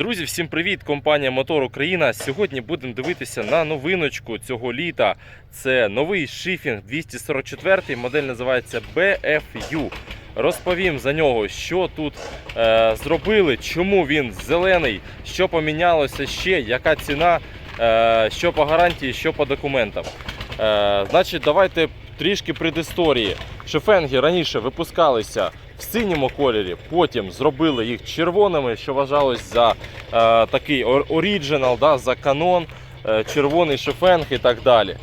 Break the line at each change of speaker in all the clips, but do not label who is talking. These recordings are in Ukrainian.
Друзі, всім привіт! Компанія Мотор Україна. Сьогодні будемо дивитися на новиночку цього літа. Це новий шифінг 244, модель називається BFU. Розповім за нього, що тут е, зробили, чому він зелений, що помінялося ще, яка ціна, е, що по гарантії, що по документам. Е, значить, давайте трішки предісторії. Шифенги раніше випускалися в синьому кольорі, потім зробили їх червоними, що вважалось за е, такий оріджинал, да, за канон, е, червоний шифенг і так далі.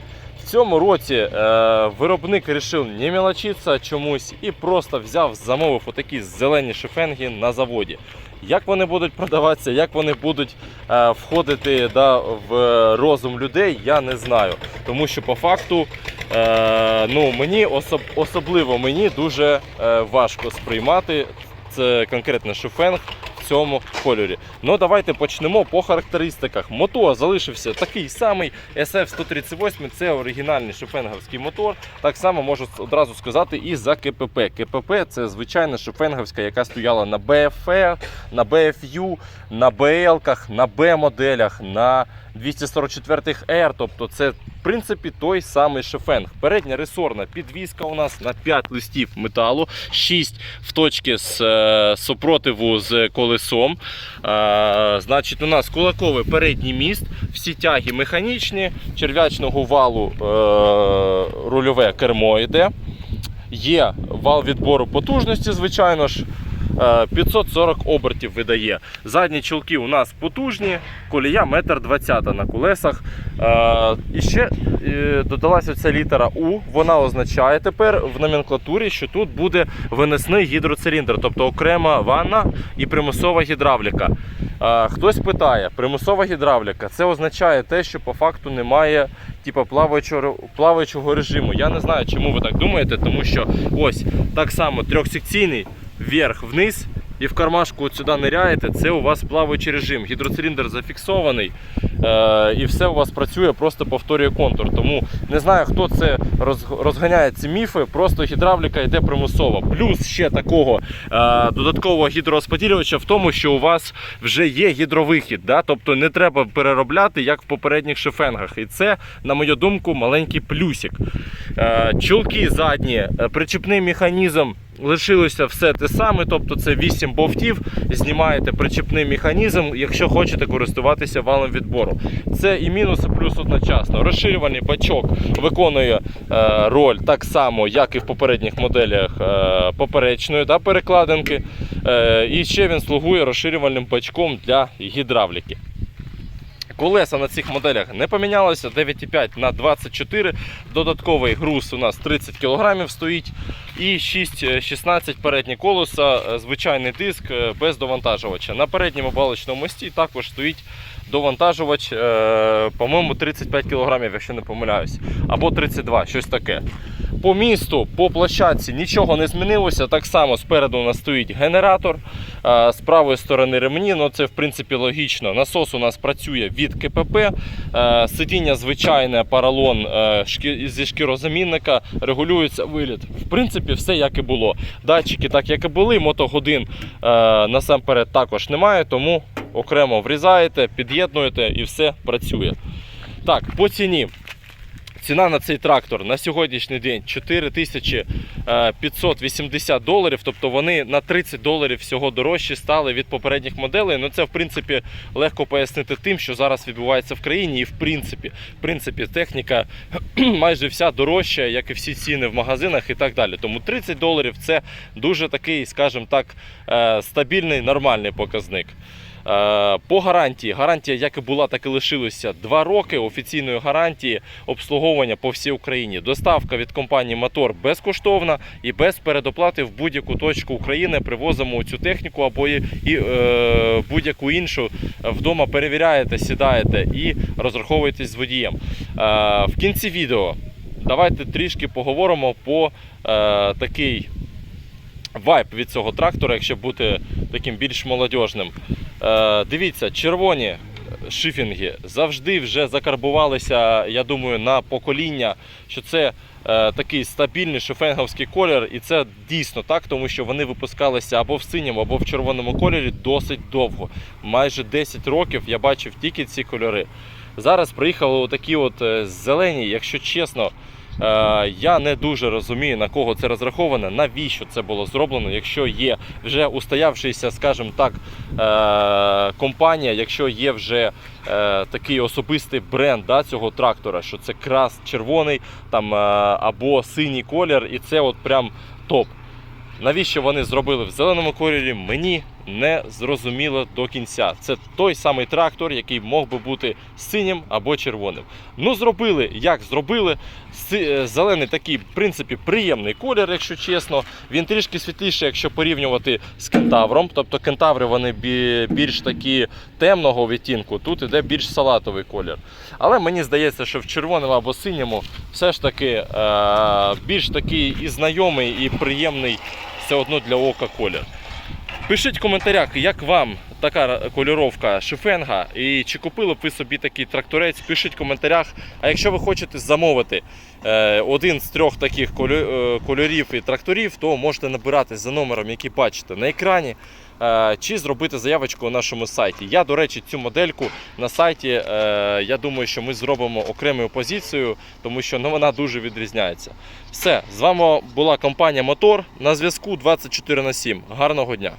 В цьому році е, виробник вирішив не мелочитися чомусь і просто взяв, замовив отакі зелені шифенги на заводі. Як вони будуть продаватися, як вони будуть е, входити да, в розум людей, я не знаю. Тому що по факту ну, мені особ, особливо мені дуже е, важко сприймати це конкретно шифенг в цьому кольорі. Ну давайте почнемо по характеристиках. Мотор залишився такий самий SF-138, це оригінальний шифенговський мотор. Так само можу одразу сказати і за КПП. КПП це звичайна шифенговська, яка стояла на BFE, на BFU, на BL-ках, на B-моделях, на 244R. Тобто це принципі той самий шифенг. Передня ресорна підвіска у нас на 5 листів металу, 6 в точці з е, супротиву з колесом. Е, значить, у нас кулаковий передній міст, всі тяги механічні, черв'ячного валу е, рульове кермо йде. Є вал відбору потужності, звичайно ж. Е, 540 обертів видає. Задні чулки у нас потужні, колія 1,20 м на колесах. Е, І ще е, додалася ця літера У. Вона означає тепер в номенклатурі, що тут буде винесний гідроциліндр, тобто окрема ванна і примусова гідравліка. Е, Хтось питає, примусова гідравліка це означає те, що по факту немає типу, плаваючого, плаваючого режиму. Я не знаю, чому ви так думаєте, тому що ось так само трьохсекційний вверх-вниз. І в кармашку от сюди ниряєте, це у вас плаваючий режим. Гідроциліндр зафіксований, е, і все у вас працює, просто повторює контур. Тому не знаю, хто це розганяє ці міфи, просто гідравліка йде примусово. Плюс ще такого е, додаткового гідророзподілювача в тому, що у вас вже є гідровихід. Да? Тобто не треба переробляти, як в попередніх шифенгах. І це, на мою думку, маленький плюсик. Е, чулки задні, е, причіпний механізм. Лишилося все те саме, тобто це 8 бовтів, знімаєте причепний механізм, якщо хочете користуватися валом відбору. Це і мінус, і плюс одночасно. Розширювальний бачок виконує е, роль так само, як і в попередніх моделях е, поперечної да, перекладинки. Е, і ще він слугує розширювальним бачком для гідравліки. Колеса на цих моделях не помінялося 9,5 на 24. Додатковий груз у нас 30 кг стоїть. І 6-16 передні колеса, е, звичайний диск е, без довантажувача. На передньому балочному мості також стоїть довантажувач, е, по-моєму, 35 кг, якщо не помиляюсь, або 32, щось таке. По місту, по площадці нічого не змінилося. Так само спереду у нас стоїть генератор, з правої сторони ремні. Ну це в принципі логічно. Насос у нас працює від КПП. Сидіння звичайне, паралон е, зі шкірозамінника, регулюється виліт. В принципі, все як і було. Датчики так як і були, мотогодин е, насамперед також немає, тому окремо врізаєте, під'єднуєте і все працює. Так, по ціні. Ціна на цей трактор на сьогоднішній день 4580 доларів, тобто вони на 30 доларів всього дорожчі стали від попередніх моделей. Ну це в принципі легко пояснити тим, що зараз відбувається в країні, і в принципі, в принципі, техніка майже вся дорожча, як і всі ціни в магазинах і так далі. Тому 30 доларів це дуже такий, скажімо так, е, стабільний, нормальний показник. Е, По гарантії, гарантія як і була, так і лишилася 2 роки офіційної гарантії обслуговування по всій Україні. Доставка від компанії Мотор безкоштовна і без передоплати в будь-яку точку України привозимо цю техніку або і, і е, будь-яку іншу вдома перевіряєте, сідаєте і розраховуєтесь з водієм. Е, в кінці відео давайте трішки поговоримо по е, такий вайб від цього трактора, якщо бути таким більш молодіжним. Е, дивіться, червоні шифінги завжди вже закарбувалися, я думаю, на покоління, що це е, такий стабільний шифенговський колір, і це дійсно так, тому що вони випускалися або в синьому, або в червоному кольорі досить довго. Майже 10 років я бачив тільки ці кольори. Зараз приїхали такі от е, зелені, якщо чесно. Е, Я не дуже розумію, на кого це розраховано, навіщо це було зроблено, якщо є вже устоявшийся, скажімо так, е, компанія, якщо є вже е, такий особистий бренд да, цього трактора, що це крас червоний там, або синій колір, і це от прям топ. Навіщо вони зробили в зеленому кольорі, мені не зрозуміло до кінця. Це той самий трактор, який мог би бути синім або червоним. Ну, зробили, як зробили. Е, Зелений такий, в принципі, приємний колір, якщо чесно. Він трішки світліший, якщо порівнювати з кентавром. Тобто кентаври вони більш такі темного відтінку, тут іде більш салатовий колір. Але мені здається, що в червоному або синьому все ж таки е- більш такий і знайомий, і приємний все одно для ока колір. Пишіть в коментарях, як вам така кольоровка шифенга і чи купили б ви собі такий тракторець. Пишіть в коментарях. А якщо ви хочете замовити е, один з трьох таких е, кольорів і тракторів, то можете набирати за номером, який бачите на екрані. е, Чи зробити заявочку на нашому сайті. Я, до речі, цю модельку на сайті. Я думаю, що ми зробимо окремою позицією, тому що ну, вона дуже відрізняється. Все, з вами була компанія Мотор на зв'язку 24 на 7. Гарного дня!